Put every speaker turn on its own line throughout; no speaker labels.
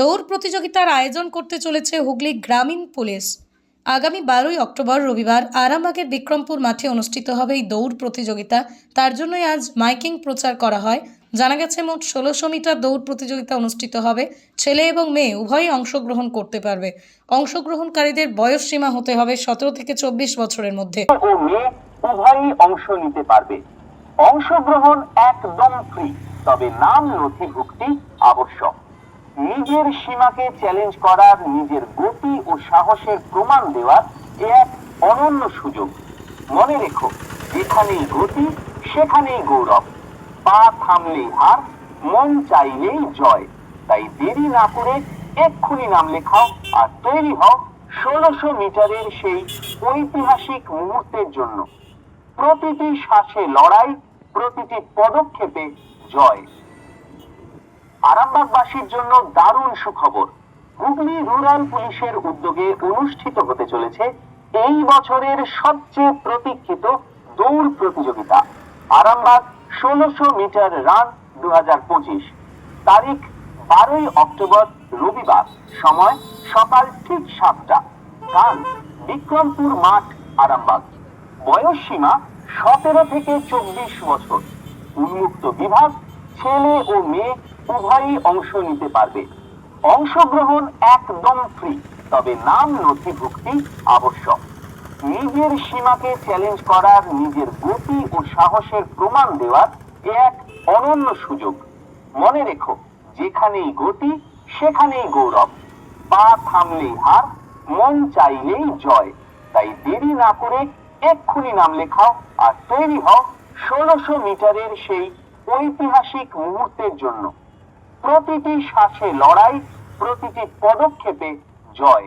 দৌড় প্রতিযোগিতার আয়োজন করতে চলেছে হুগলি গ্রামীণ পুলিশ। আগামী বারোই অক্টোবর রবিবার আরামবাগের বিক্রমপুর মাঠে অনুষ্ঠিত হবে এই দৌড় প্রতিযোগিতা। তার জন্যই আজ মাইকিং প্রচার করা হয়। জানা গেছে, মোট ষোলোশো মিটার দৌড় প্রতিযোগিতা অনুষ্ঠিত হবে। ছেলে এবং মেয়ে উভয়ই অংশগ্রহণ করতে পারবে। অংশগ্রহণকারীদের বয়স সীমা হতে হবে সতেরো থেকে চব্বিশ বছরের মধ্যে।
উভয়ই অংশ নিতে পারবে। অংশগ্রহণ একদম ফ্রি তবে নাম নথিভুক্তি আবশ্যক। নিজের সীমাকে চ্যালেঞ্জ করার, নিজের গতি ও সাহসের প্রমাণ দেওয়ার এ এক অনন্য সুযোগ। মনে রেখো, যেখানেই গতি, সেখানেই গৌরব। পা থামলেই হার, মন চাইলেই জয়। তাই দেরি না করে এক্ষুনি নাম লেখাও, আর তৈরি হও ষোলোশো মিটারের সেই ঐতিহাসিক মুহূর্তের জন্য। প্রতিটি শ্বাসে লড়াই, প্রতিটি পদক্ষেপে জয়। আরামবাগবাসীর জন্য দারুণ সুখবর। হুগলি রুরাল পুলিশের উদ্যোগে অনুষ্ঠিত হতে চলেছে এই বছরের সবচেয়ে প্রতীক্ষিত দৌড় প্রতিযোগিতা, আরামবাগ ষোলোশো মিটার রান দু তারিখ বারোই অক্টোবর রবিবার, সময় সকাল ঠিক সাতটা। গান বিক্রমপুর মাঠ, আরামবাগ। বয়স সীমা সতেরো থেকে চব্বিশ বছর। উন্মুক্ত বিভাগ ছেলে ও মেয়ে উভয়ই অংশ নিতে পারবে। অংশগ্রহণ একদম ফ্রি তবে নাম নথিভুক্তি আবশ্যক। নিজের সীমাকে চ্যালেঞ্জ করার, নিজের গতি ও সাহসের প্রমাণ দেওয়ার এক অনন্য সুযোগ। মনে রেখো, যেখানেই গতি, সেখানেই গৌরব। পা থামলেই হার, মন চাইলেই জয়। তাই দেরি না করে এক্ষুনি নাম লেখাও আর তৈরি হও ষোলোশো মিটারের সেই ঐতিহাসিক মুহূর্তের জন্য। প্রতিটি শ্বাসে লড়াই প্রতিটি পদক্ষেপে জয়।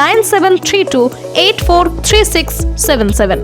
nine seven three two eight four three six seven seven